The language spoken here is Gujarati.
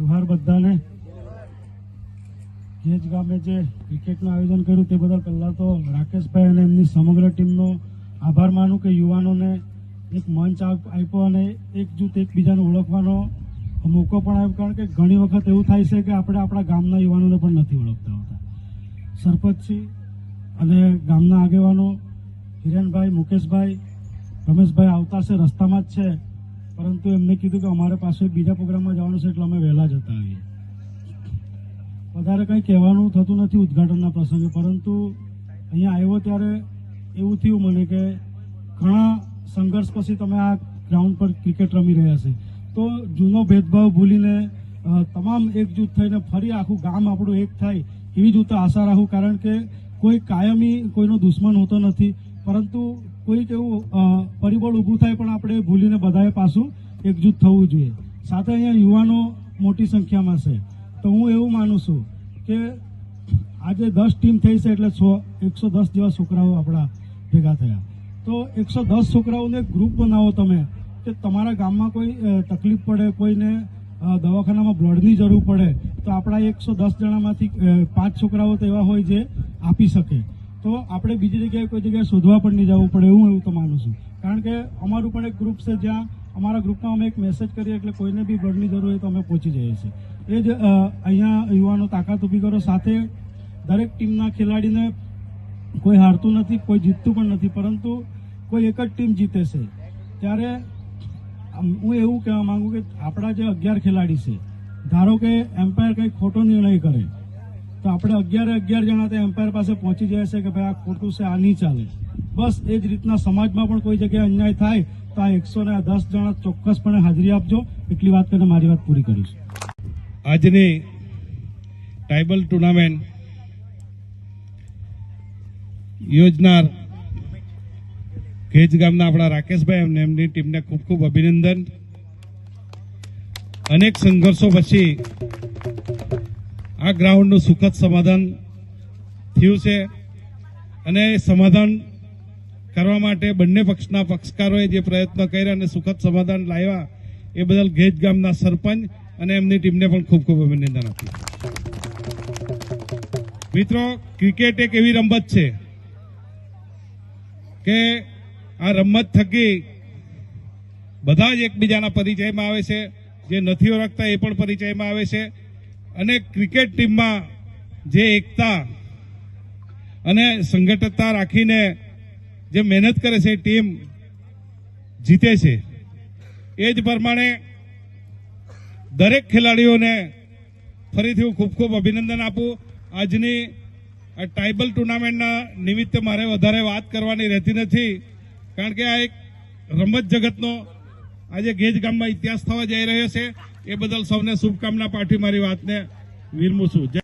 જોહાર બધાને. ગેજ ગામે જે ક્રિકેટનું આયોજન કર્યું તે બદલ પહેલાં તો રાકેશભાઈ અને એમની સમગ્ર ટીમનો આભાર માનું કે યુવાનોને એક મંચ આપ્યો અને એક જૂથ એકબીજાને ઓળખવાનો મોકો પણ આવ્યો કારણ કે ઘણી વખત એવું થાય છે કે આપણે આપણા ગામના યુવાનોને પણ નથી ઓળખતા હોતા. સરપંચજી અને ગામના આગેવાનો હિરેનભાઈ, મુકેશભાઈ, રમેશભાઈ આવતા છે, રસ્તામાં જ છે. પરંતુ એમને કીધું કે અમારે પાસે બીજા પ્રોગ્રામમાં જવાનું છે એટલે અમે વહેલા જતા આવીએ. વધારે કંઈ કહેવાનું થતું નથી ઉદઘાટનના પ્રસંગે, પરંતુ અહીંયા આવ્યો ત્યારે એવું થયું મને કે ઘણા સંઘર્ષ પછી તમે આ ગ્રાઉન્ડ પર ક્રિકેટ રમી રહ્યા છે. તો જૂનો ભેદભાવ ભૂલીને તમામ એકજૂથ થઈને ફરી આખું ગામ આપણું એક થાય એવી જ હું આશા રાખું, કારણ કે કોઈ કાયમી, કોઈનો દુશ્મન હોતો નથી. પરંતુ કોઈક એવું પરિબળ ઊભું થાય પણ આપણે ભૂલીને બધાએ પાછું એકજૂથ થવું જોઈએ. સાથે અહીંયા યુવાનો મોટી સંખ્યામાં છે. તો હું એવું માનું છું કે આજે દસ ટીમ થઈ છે એટલે સો, એકસો દસ જેવા છોકરાઓ આપણા ભેગા થયા. તો એકસો દસ છોકરાઓને ગ્રુપ બનાવો તમે, કે તમારા ગામમાં કોઈ તકલીફ પડે, કોઈને દવાખાનામાં બ્લડની જરૂર પડે, તો આપણા એકસો દસ જણામાંથી પાંચ છોકરાઓ તો એવા હોય જે આપી શકે. તો આપણે બીજી જગ્યાએ કોઈ જગ્યાએ શોધવા પણ નહીં જવું પડે એવું એવું તો માનું છું. કારણ કે અમારું પણ એક ગ્રુપ છે જ્યાં અમારા ગ્રુપમાં અમે એક મેસેજ કરીએ એટલે કોઈને બી બ્લડની જરૂર હોય તો અમે પહોંચી જઈએ છીએ. એ જ અહીંયા યુવાનો તાકાત ઊભી કરો. સાથે દરેક ટીમના ખેલાડીને કોઈ હારતું નથી, કોઈ જીતતું પણ નથી, પરંતુ કોઈ એક જ ટીમ જીતે છે. ત્યારે હું એવું કહેવા માગું કે આપણા જે અગિયાર ખેલાડી છે, ધારો કે એમ્પાયર કંઈ ખોટો નિર્ણય કરે તો આપણે અગિયારે અગિયાર જણા તે એમ્પાયર પાસે પહોંચી જાય છે કે ભાઈ આ ખોટું છે, આ નહીં ચાલે. બસ એ જ રીતના સમાજમાં પણ કોઈ જગ્યાએ અન્યાય થાય, તો આ એકસો ને દસ જણા ચોક્કસપણે હાજરી આપજો. એટલી વાત કરીને મારી વાત પૂરી કરીશ આજની ટ્રાઇબલ ટુર્નામેન્ટ યોજનાર ખેજ ગામના આપણા રાકેશભાઈ એમને એમની ટીમને ખૂબ ખૂબ અભિનંદન. અનેક સંઘર્ષો પછી આ ગ્રાઉન્ડનું સુખદ સમાધાન થયું છે અને સમાધાન કરવા માટે બંને પક્ષના પક્ષકારોએ જે પ્રયત્નો કર્યા અને સુખદ સમાધાન લાવ્યા, એ બદલ ગેજ ગામના સરપંચ અને એમની ટીમને પણ ખૂબ ખૂબ અભિનંદન આપ્યું. મિત્રો, ક્રિકેટ એક એવી રમત છે કે આ રમત થકી બધા જ એકબીજાના પરિચયમાં આવે છે, જે નથી ઓળખતા એ પણ પરિચયમાં આવે છે. અને ક્રિકેટ ટીમમાં જે એકતા અને સંગઠનતા રાખીને જે મહેનત કરે છે, ટીમ જીતે છે, એ જ પ્રમાણે દરેક ખેલાડીઓને ફરીથી હું ખૂબ ખૂબ અભિનંદન આપું. આજની ટ્રાઇબલ ટુર્નામેન્ટના નિમિત્તે મારે વધારે વાત કરવાની રહેતી નથી, કારણ કે આ એક રમત જગતનો આજે ગેજ ગામમાં ઇતિહાસ થવા જઈ રહ્યો છે. એ બદલ સૌને શુભકામના પાઠવી મારી વાતને વિરમું છું.